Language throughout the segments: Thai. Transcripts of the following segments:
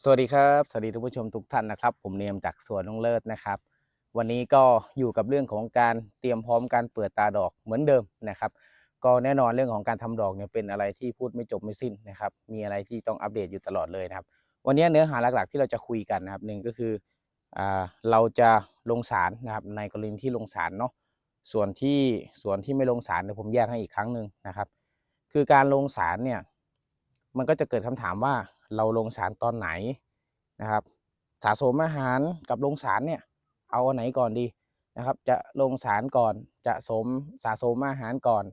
สวัสดีครับ สวัสดีท่านผู้ชมทุกท่านนะครับ ผมเนียมจากสวนลุงเลิศนะครับ วันนี้ก็อยู่กับเรื่องของการเตรียมพร้อมการเปิดตาดอกเหมือนเดิมนะครับ ก็แน่นอนเรื่องของการทำดอกเนี่ยเป็นอะไรที่พูดไม่จบไม่สิ้นนะครับ มีอะไรที่ต้องอัปเดตอยู่ตลอดเลยนะครับ วันนี้เนื้อหาหลักๆที่เราจะคุยกันนะครับหนึ่งก็คือเราจะลงสารนะครับในกรณีที่ลงสารเนาะส่วนที่ส่วนที่ไม่ลงสารเดี๋ยวผมแยกให้อีกครั้งหนึ่งนะครับ คือการลงสารเนี่ยมันก็จะเกิดคำถามว่า เราลงสารตอนไหนนะครับ สะสมอาหารกับลงสารเนี่ยเอาอันไหนก่อนดีนะครับ จะลงสารก่อนจะสมสะสมอาหารก่อน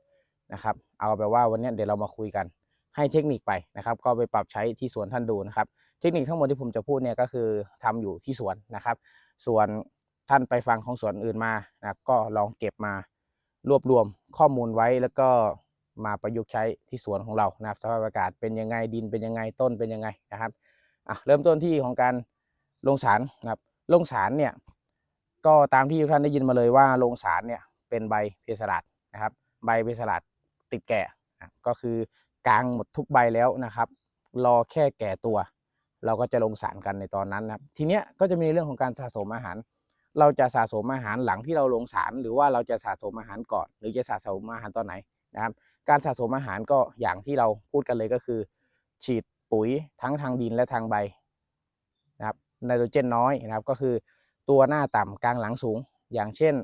นะครับ เอาแบบว่าวันนี้เดี๋ยวเรามาคุยกัน ให้เทคนิคไปนะครับ ก็ไปปรับใช้ที่สวนท่านดูนะครับ เทคนิคทั้งหมดที่ผมจะพูดเนี่ยก็คือทำอยู่ที่สวนนะครับ ส่วนท่านไปฟังของสวนอื่นมานะก็ลองเก็บมารวบรวมข้อมูลไว้แล้วก็ มาประยุกต์ใช้ที่สวนของเรานะครับสภาพอากาศเป็นยังไงดินเป็นยังไงต้นเป็นยังไงนะครับอะเริ่มต้นที่ของการลงสารนะครับลงสารเนี่ยก็ตามที่ทุกท่านได้ยินมาเลยว่าลงสารเนี่ยเป็นใบเพสลัดนะครับ ใบเพสลัดติดแก่ก็คือกลางหมดทุกใบแล้วนะครับ รอแค่แก่ตัว เราก็จะลงสารกันในตอนนั้นนะครับ ทีเนี้ยก็จะมีเรื่องของการสะสมอาหาร เราจะสะสมอาหารหลังที่เราลงสารหรือว่าเราจะสะสมอาหารก่อน หรือจะสะสมอาหารตอนไหนนะครับการสะสมอาหารก็อย่างที่เราพูดกันเลยก็คือ ฉีดปุ๋ยทั้งทางดินและทางใบนะครับไนโตรเจนน้อยนะครับก็คือตัวหน้าต่ำกลางหลังสูง อย่างเช่น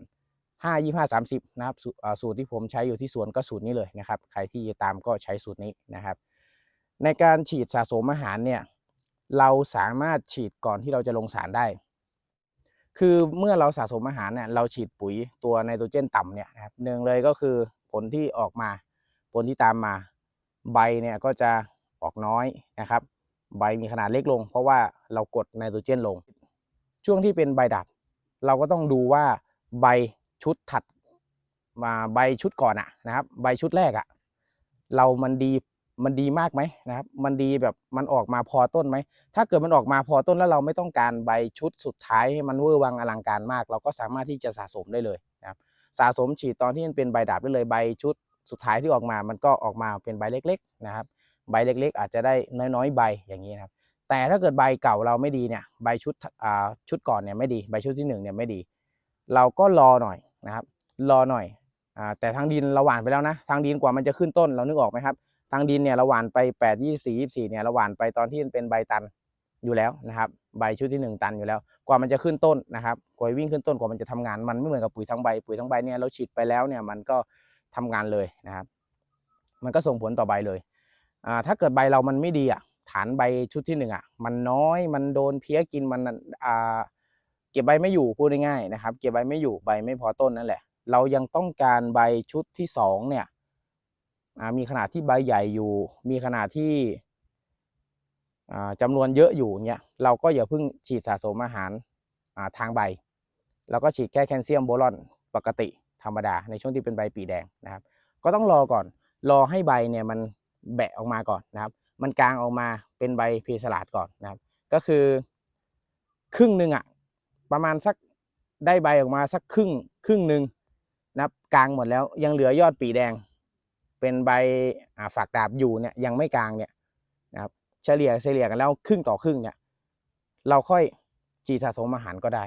5 25 30นะครับสูอ่าสูตรที่ผมใช้อยู่ที่สวนก็สูตรนี้เลยนะครับ ใครที่จะตามก็ใช้สูตรนี้นะครับ ในการฉีดสะสมอาหารเนี่ยเราสามารถฉีดก่อนที่เราจะลงสารได้ คือเมื่อเราสะสมอาหารเนี่ยเราฉีดปุ๋ยตัวไนโตรเจนต่ำเนี่ยนะครับหนึ่งเลยก็คือผลที่ออกมา ผลที่ตามมา ใบเนี่ยก็จะออกน้อยนะครับ ใบมีขนาดเล็กลง เพราะว่าเรากดไนโตรเจนลง ช่วงที่เป็นใบดับ เราก็ต้องดูว่าใบชุดถัดมาใบชุดก่อนอะนะครับ ใบชุดแรกอะเรามันดีมันดีมากไหมนะครับ มันดีแบบมันออกมาพอต้นไหม ถ้าเกิดมันออกมาพอต้นแล้วเราไม่ต้องการใบชุดสุดท้ายให้มันเวอร์วังอลังการมาก เราก็สามารถที่จะสะสมได้เลยนะครับ สะสมฉีดตอนที่มันเป็นใบดับได้เลยใบชุด สุดท้ายที่ออกมามันก็ออกมาเป็นใบเล็กๆนะครับ ใบเล็กๆ อาจจะได้น้อยๆ ใบอย่างนี้นะครับ แต่ถ้าเกิดใบเก่าเราไม่ดีเนี่ยใบชุดอ่าชุดก่อนเนี่ยไม่ดีใบชุดที่หนึ่งเนี่ยไม่ดี เราก็รอหน่อยนะครับ รอหน่อยอ่าแต่ทางดินเราหว่านไปแล้วนะ ทางดินกว่ามันจะขึ้นต้นเรานึกออกไหมครับ ทางดินเนี่ยเราหว่านไป 8 24 24เนี่ยเราหว่านไปตอนที่มันเป็นใบตันอยู่แล้วนะครับใบชุดที่หนึ่งตันอยู่แล้ว กว่ามันจะขึ้นต้นนะครับกว่าวิ่งขึ้นต้นกว่ามันจะทำงานมันไม่เหมือนกับปุ๋ยทั้งใบปุ๋ยทั้งใบเนี่ยเราฉีดไปแล้วเนี่ยมันก็ ทำงานเลยนะครับ มันก็ส่งผลต่อใบเลยอ่าถ้าเกิดใบเรามันไม่ดีอะ ฐานใบชุดที่หนึ่งอะ มันน้อยมันโดนเพี้ยกินมันอ่าเก็บใบไม่อยู่พูดง่ายๆนะครับ เก็บใบไม่อยู่ใบไม่พอต้นนั่นแหละ เรายังต้องการใบชุดที่สองเนี่ยอ่ามีขนาดที่ใบใหญ่อยู่ มีขนาดที่อ่าจำนวนเยอะอยู่เนี่ยเราก็อย่าเพิ่งฉีดสะสมอาหารอ่าทางใบเราก็ฉีดแค่แคลเซียมโบรอนปกติ ธรรมดาในช่วงที่เป็นใบปีแดงนะครับ ก็ต้องรอก่อน รอให้ใบเนี่ยมันแบะออกมาก่อนนะครับ มันกลางออกมาเป็นใบเพสลาดก่อนนะครับ ก็คือ ครึ่งหนึ่งอะประมาณสักได้ใบออกมาสักครึ่งครึ่งหนึ่งนะครับกลางหมดแล้วยังเหลือยอดปีแดง เป็นใบอ่าฝักดาบอยู่เนี่ยยังไม่กลางเนี่ยนะครับเฉลี่ยเฉลี่ยกันแล้วครึ่งต่อครึ่งเนี่ยเราค่อยฉีสะสมอาหารก็ได้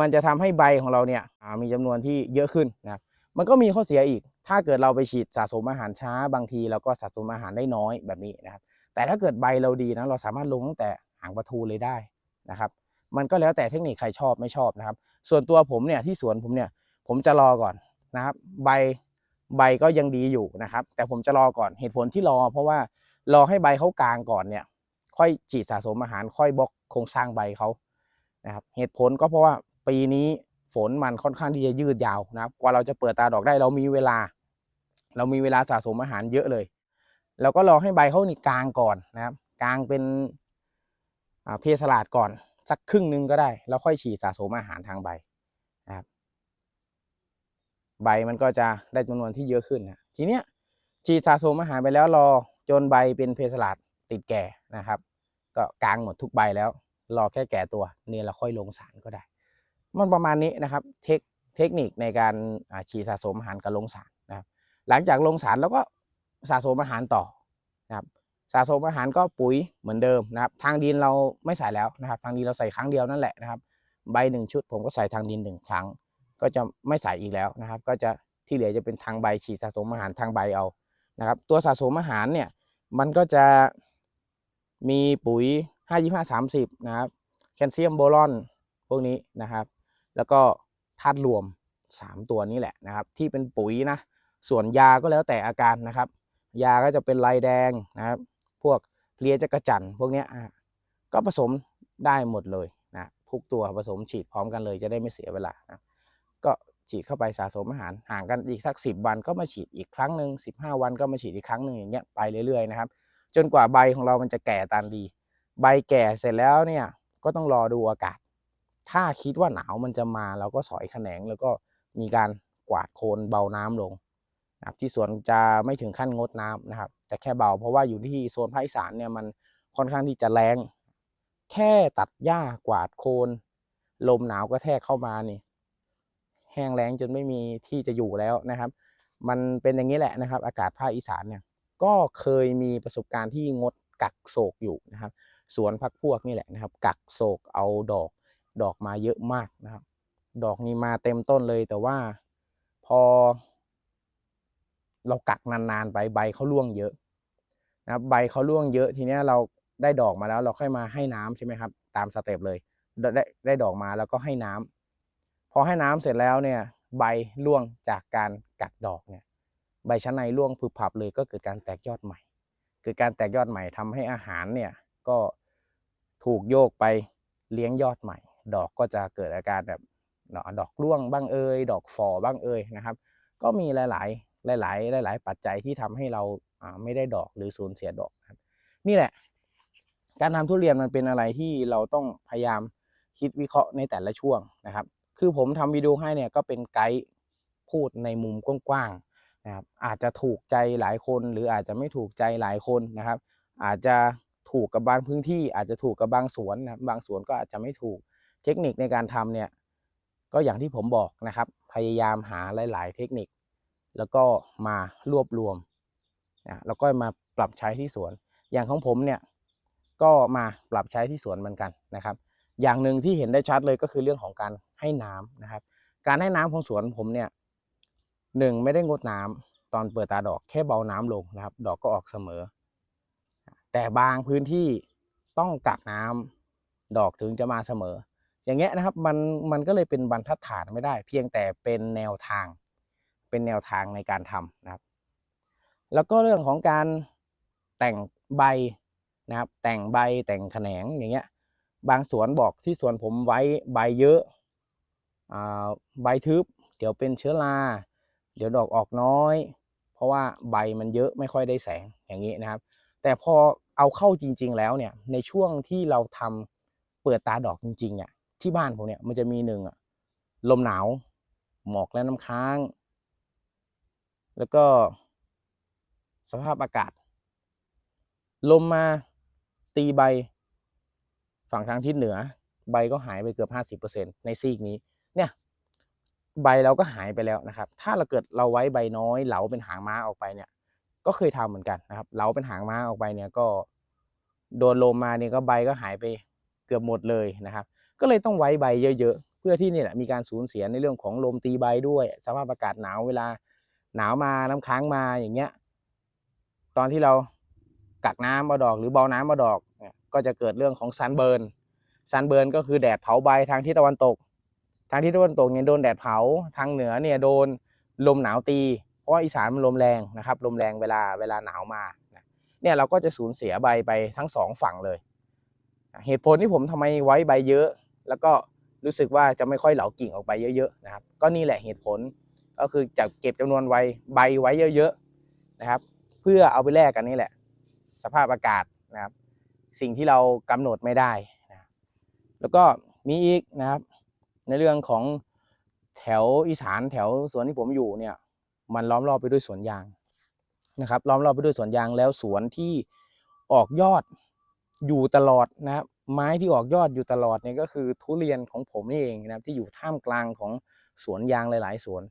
มันจะทำให้ใบของเราเนี่ยมีจำนวนที่เยอะขึ้นนะครับมันก็มีข้อเสียอีก ถ้าเกิดเราไปฉีดสะสมอาหารช้าบางทีเราก็สะสมอาหารได้น้อยแบบนี้นะครับ แต่ถ้าเกิดใบเราดีนะเราสามารถลงตั้งแต่หางประทูเลยได้นะครับ มันก็แล้วแต่เทคนิคใครชอบไม่ชอบนะครับ ส่วนตัวผมเนี่ยที่สวนผมเนี่ยผมจะรอก่อนนะครับ ใบใบก็ยังดีอยู่นะครับ แต่ผมจะรอก่อนเหตุผลที่รอ เพราะว่ารอให้ใบเขากลางก่อนเนี่ยค่อยฉีดสะสมอาหารค่อยบล็อกโครงสร้างใบเขานะครับ เหตุผลก็เพราะว่า ปีนี้ฝนมันค่อนข้างที่จะยืดยาวนะครับ กว่าเราจะเปิดตาดอกได้เรามีเวลา เรามีเวลาสะสมอาหารเยอะเลย เราก็รอให้ใบเขานี่กลางก่อนนะครับกลางเป็นเพสลาดก่อน สักครึ่งนึงก็ได้ แล้วค่อยฉีดสะสมอาหารทางใบนะครับใบมันก็จะได้จำนวนที่เยอะขึ้นนะทีเนี้ยฉีดสะสมอาหารไปแล้วรอจนใบเป็นเพสลาดติดแก่นะครับ ก็กลางหมดทุกใบแล้ว รอแค่แก่ตัวเนี่ยเราค่อยลงสารก็ได้ มันประมาณนี้นะครับเทคเทคนิคในการฉีดสะสมอาหารกับลงสารนะครับหลังจากลงสารแล้วก็สะสมอาหารต่อนะครับสะสมอาหารก็ปุ๋ยเหมือนเดิมนะครับ ทางดินเราไม่ใส่แล้วนะครับ ทางดินเราใส่ครั้งเดียวนั่นแหละนะครับ ใบหนึ่งชุดผมก็ใส่ทางดินหนึ่งครั้ง ก็จะไม่ใส่อีกแล้วนะครับ ก็จะที่เหลือจะเป็นทางใบฉีดสะสมอาหารทางใบเอานะครับ ตัวสะสมอาหารเนี่ยมันก็จะมีปุ๋ย 5 25 30 นะครับ แคลเซียมโบรอนพวกนี้นะครับ แล้วก็ธาตุรวม 3 ตัวนี้แหละนะครับ ที่เป็นปุ๋ยนะส่วนยาก็แล้วแต่อาการนะครับ ยาก็จะเป็นลายแดงนะครับ พวกเพลียจักระจันพวกนี้อะก็ผสมได้หมดเลยนะทุกตัวผสมฉีดพร้อมกันเลยจะได้ไม่เสียเวลานะก็ฉีดเข้าไปสะสมอาหารห่างกันอีกสัก 10 วันก็มาฉีดอีกครั้งหนึ่ง15 วันก็มาฉีดอีกครั้งหนึ่งอย่างเงี้ยไปเรื่อยๆนะครับ จนกว่าใบของเรามันจะแก่ตามดี ใบแก่เสร็จแล้วเนี่ยก็ต้องรอดูอากาศ ถ้าคิดว่าหนาวมันจะมาเราก็สอยแขนงแล้วก็มีการกวาดโคลนเบาน้ำลงนะครับที่สวนจะไม่ถึงขั้นงดน้ำนะครับ แต่แค่เบาเพราะว่าอยู่ที่โซนภาคอีสานเนี่ยมันค่อนข้างที่จะแรงแค่ตัดหญ้ากวาดโคลนลมหนาวก็แทกเข้ามานี่ แห้งแล้งจนไม่มีที่จะอยู่แล้วนะครับ มันเป็นอย่างนี้แหละนะครับ อากาศภาคอีสานเนี่ยก็เคยมีประสบการณ์ที่งดกักโศกอยู่นะครับ สวนพักพวกนี่แหละนะครับ กักโศกเอาดอก ดอกมาเยอะมากนะครับ ดอกนี้มาเต็มต้นเลยแต่ว่าพอ เรากักนานๆไปใบเขาร่วงเยอะนะครับใบเขาร่วงเยอะทีเนี้ยเราได้ดอกมาแล้วเราค่อยมาให้น้ำใช่ไหมครับ ตามสเต็ปเลยได้ได้ดอกมาแล้วก็ให้น้ำพอให้น้ำเสร็จแล้วเนี่ย ใบร่วงจากการกักดอกเนี่ย ใบชั้นในร่วงผึบผับเลยก็เกิดการแตกยอดใหม่ เกิดการแตกยอดใหม่ทำให้อาหารเนี่ยก็ถูกโยกไปเลี้ยงยอดใหม่ ดอกก็จะเกิดอาการแบบดอกร่วงบ้างเอ่ยดอกฟอบ้างเอ่ยนะครับ ก็มีหลาย ๆ หลาย ๆ หลาย ๆ ปัจจัยที่ทำให้เราไม่ได้ดอกหรือสูญเสียดอกครับนี่แหละ การทำทุเรียนมันเป็นอะไรที่เราต้องพยายามคิดวิเคราะห์ในแต่ละช่วงนะครับ คือผมทำวิดีโอให้เนี่ยก็เป็นไกด์พูดในมุมกว้างๆนะครับอาจจะถูกใจหลายคน หรืออาจจะไม่ถูกใจหลายคนนะครับ อาจจะถูกกับบางพื้นที่อาจจะถูกกับบางสวนนะบางสวนก็อาจจะไม่ถูก เทคนิคในการทำเนี่ยก็อย่างที่ผมบอกนะครับ พยายามหาหลาย ๆ เทคนิค แล้วก็มารวบรวมนะแล้วก็มาปรับใช้ที่สวน อย่างของผมเนี่ยก็มาปรับใช้ที่สวนเหมือนกันนะครับ อย่างหนึ่งที่เห็นได้ชัดเลยก็คือเรื่องของการให้น้ำนะครับ การให้น้ำของสวนผมเนี่ยหนึ่งไม่ได้งดน้ำตอนเปิดตาดอกแค่เบาน้ำลงนะครับ ดอกก็ออกเสมอ แต่บางพื้นที่ต้องกักน้ำดอกถึงจะมาเสมอ อย่างเงี้ยนะครับมันมันก็เลยเป็นบรรทัดฐานไม่ได้ เพียงแต่เป็นแนวทาง เป็นแนวทางในการทำนะครับ แล้วก็เรื่องของการแต่งใบนะครับ แต่งใบแต่งแขนงอย่างเงี้ย บางสวนบอกที่สวนผมไว้ใบเยอะอใบทึบ เดี๋ยวเป็นเชื้อราเดี๋ยวดอกออกน้อย เพราะว่าใบมันเยอะไม่ค่อยได้แสงอย่างนี้นะครับ แต่พอเอาเข้าจริง ๆ แล้วเนี่ยในช่วงที่เราทำเปิดตาดอกจริงๆอะ ที่บ้านผมเนี่ย มันจะมีหนึ่งอะลมหนาว หมอกและน้ำค้าง แล้วก็สภาพอากาศ ลมมาตีใบ ฝั่งทางทิศเหนือ ใบก็หายไปเกือบ50%ในซีกนี้ เนี่ย ใบเราก็หายไปแล้วนะครับ ถ้าเราเกิดเราไว้ใบน้อย เหลาเป็นหางม้าออกไปเนี่ย ก็เคยทำเหมือนกันนะครับ เหลาเป็นหางม้าออกไปเนี่ยก็ โดนลมมาเนี่ยก็ใบก็หายไปเกือบหมดเลยนะครับ ก็เลยต้องไว้ใบเยอะๆ เพื่อที่นี่แหละมีการสูญเสียในเรื่องของลมตีใบด้วยสภาพอากาศหนาวเวลาหนาวมาน้ำค้างมาอย่างเงี้ย ตอนที่เรากักน้ำมาดอกหรือเบาน้ำมาดอก ก็จะเกิดเรื่องของซันเบิร์นซันเบิร์นก็คือแดดเผาใบทางทิศตะวันตก ทางทิศตะวันตกเนี่ยโดนแดดเผาทางเหนือเนี่ยโดนลมหนาวตี เพราะว่าอีสานมันลมแรงนะครับ ลมแรงเวลาเวลาหนาวมาเนี่ยเราก็จะสูญเสียใบไปทั้งสองฝั่งเลย เหตุผลที่ผมทำไมไว้ใบเยอะ แล้วก็รู้สึกว่าจะไม่ค่อยเหลากิ่งออกไปเยอะๆนะครับ ก็นี่แหละเหตุผลก็คือจะเก็บจำนวนไว้ใบไว้เยอะๆนะครับ เพื่อเอาไปแลกกันนี่แหละ สภาพอากาศนะครับ สิ่งที่เรากำหนดไม่ได้นะแล้วก็มีอีกนะครับ ในเรื่องของแถวอีสานแถวสวนที่ผมอยู่เนี่ยมันล้อมรอบไปด้วยสวนยางนะครับ ล้อมรอบไปด้วยสวนยางแล้วสวนที่ออกยอดอยู่ตลอดนะครับ ไม้ที่ออกยอดอยู่ตลอดเนี่ยก็คือทุเรียนของผมนี่เองนะครับที่อยู่ท่ามกลางของสวนยางหลาย ๆ สวน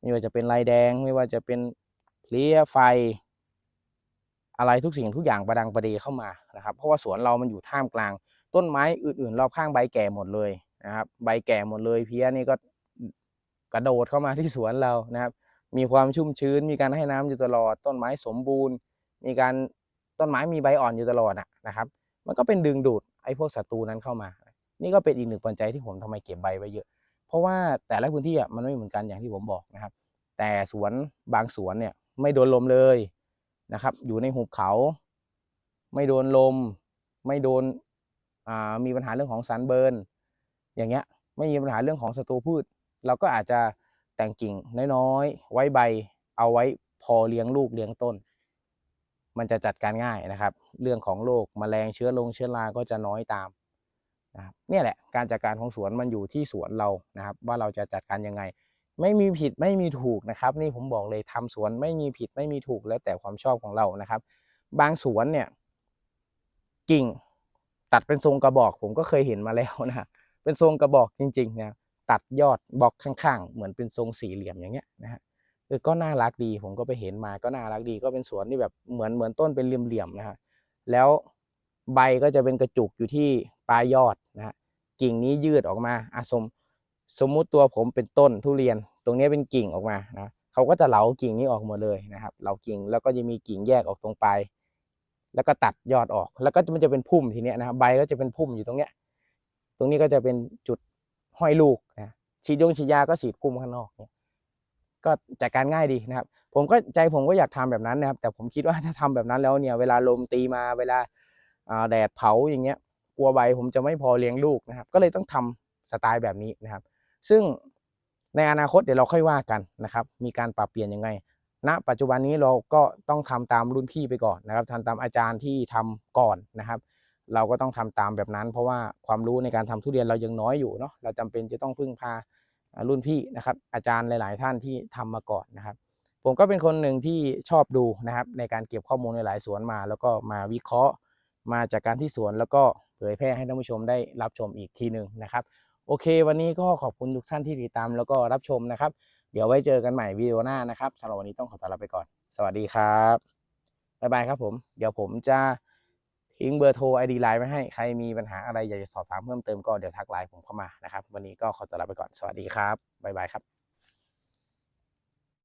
ไม่ว่าจะเป็นลายแดงไม่ว่าจะเป็นเพลี้ยไฟ อะไรทุกสิ่งทุกอย่างประดังประเดเข้ามานะครับ เพราะว่าสวนเรามันอยู่ท่ามกลาง ต้นไม้อื่นๆรอบข้างใบแก่หมดเลยนะครับ ใบแก่หมดเลยเพี้ยนี่ก็กระโดดเข้ามาที่สวนเรานะครับ มีความชุ่มชื้น มีการให้น้ำอยู่ตลอด ต้นไม้สมบูรณ์ มีการต้นไม้มีใบอ่อนอยู่ตลอดนะครับ มันก็เป็นดึงดูด ไอ้พวกศัตรูนั้นเข้ามา นี่ก็เป็นอีกหนึ่งปัจจัยที่ผมทำไมเก็บใบไว้เยอะ เพราะว่าแต่ละพื้นที่อะมันไม่เหมือนกันอย่างที่ผมบอกนะครับ แต่สวนบางสวนเนี่ยไม่โดนลมเลยนะครับ อยู่ในหุบเขา ไม่โดนลม ไม่โดนอ่ามีปัญหาเรื่องของสันเบิร์นอย่างเงี้ยไม่มีปัญหาเรื่องของศัตรูพืช เราก็อาจจะแต่งกิ่งน้อยๆ ไว้ใบเอาไว้พอเลี้ยงลูกเลี้ยงต้น มันจะจัดการง่ายนะครับ เรื่องของโรคแมลงเชื้อลงเชื้อราก็จะน้อยตามนะครับนี่แหละการจัดการของสวนมันอยู่ที่สวนเรานะครับ ว่าเราจะจัดการยังไง ไม่มีผิดไม่มีถูกนะครับ นี่ผมบอกเลยทำสวนไม่มีผิดไม่มีถูกแล้วแต่ความชอบของเรานะครับ บางสวนเนี่ยกิ่งตัดเป็นทรงกระบอกผมก็เคยเห็นมาแล้วนะเป็นทรงกระบอกจริงๆนะตัดยอดบล็อกข้างๆ เหมือนเป็นทรงสี่เหลี่ยมอย่างเงี้ยนะฮะเออก็น่ารักดี ผมก็ไปเห็นมาก็น่ารักดี ก็เป็นสวนที่แบบเหมือนเหมือนต้นเป็นเหลี่ยมๆนะฮะแล้วใบก็จะเป็นกระจุกอยู่ที่ปลายยอดนะฮะกิ่งนี้ยืดออกมาอาสมสมมุติตัวผมเป็นต้นทุเรียน ตรงนี้เป็นกิ่งออกมานะเขาก็จะเหลากิ่งนี้ออกหมดเลยนะครับเหลากิ่งแล้วก็จะมีกิ่งแยกออกตรงปลายแล้วก็ตัดยอดออก แล้วก็มันจะเป็นพุ่มทีเนี้ยนะครับใบก็จะเป็นพุ่มอยู่ตรงเนี้ย ตรงนี้ก็จะเป็นจุดห้อยลูกนะฉีดยงฉีดยาก็ฉีดพุ่มข้างนอกเนี่ย ก็จัดการง่ายดีนะครับ ผมก็ใจผมก็อยากทำแบบนั้นนะครับ แต่ผมคิดว่าถ้าทำแบบนั้นแล้วเนี่ยเวลาลมตีมาเวลาแดดเผาอย่างเงี้ยกลัวใบผมจะไม่พอเลี้ยงลูกนะครับ ก็เลยต้องทำสไตล์แบบนี้นะครับ ซึ่งในอนาคตเดี๋ยวเราค่อยว่ากันนะครับ มีการปรับเปลี่ยนยังไงณปัจจุบันนี้เราก็ต้องทำตามรุ่นพี่ไปก่อนนะครับทำตามอาจารย์ที่ทำก่อนนะครับ เราก็ต้องทำตามแบบนั้น เพราะว่าความรู้ในการทำทุเรียนเรายังน้อยอยู่เนาะเราจำเป็นจะต้องพึ่งพา รุ่นพี่นะครับอาจารย์หลาย ๆ ท่านที่ทำมาก่อนนะครับ ผมก็เป็นคนหนึ่งที่ชอบดูนะครับ ในการเก็บข้อมูลในหลายสวนมา แล้วก็มาวิเคราะห์มาจากการที่สวนแล้วก็เผยแพร่ให้ท่านผู้ชมได้รับชมอีกทีหนึ่งนะครับ โอเค วันนี้ก็ขอบคุณทุกท่านที่ติดตามแล้วก็รับชมนะครับ เดี๋ยวไว้เจอกันใหม่วิดีโอหน้านะครับสำหรับวันนี้ต้องขอตัวลาไปก่อน สวัสดีครับบ๊ายบายครับผม เดี๋ยวผมจะ ทิ้งเบอร์โทร ID ไลน์ไว้ให้ ใครมีปัญหาอะไรอยากจะสอบถามเพิ่มเติมก็เดี๋ยวทักไลน์ผมเข้ามานะครับ วันนี้ก็ขอตัวลาไปก่อน สวัสดีครับ บ๊ายบายครับ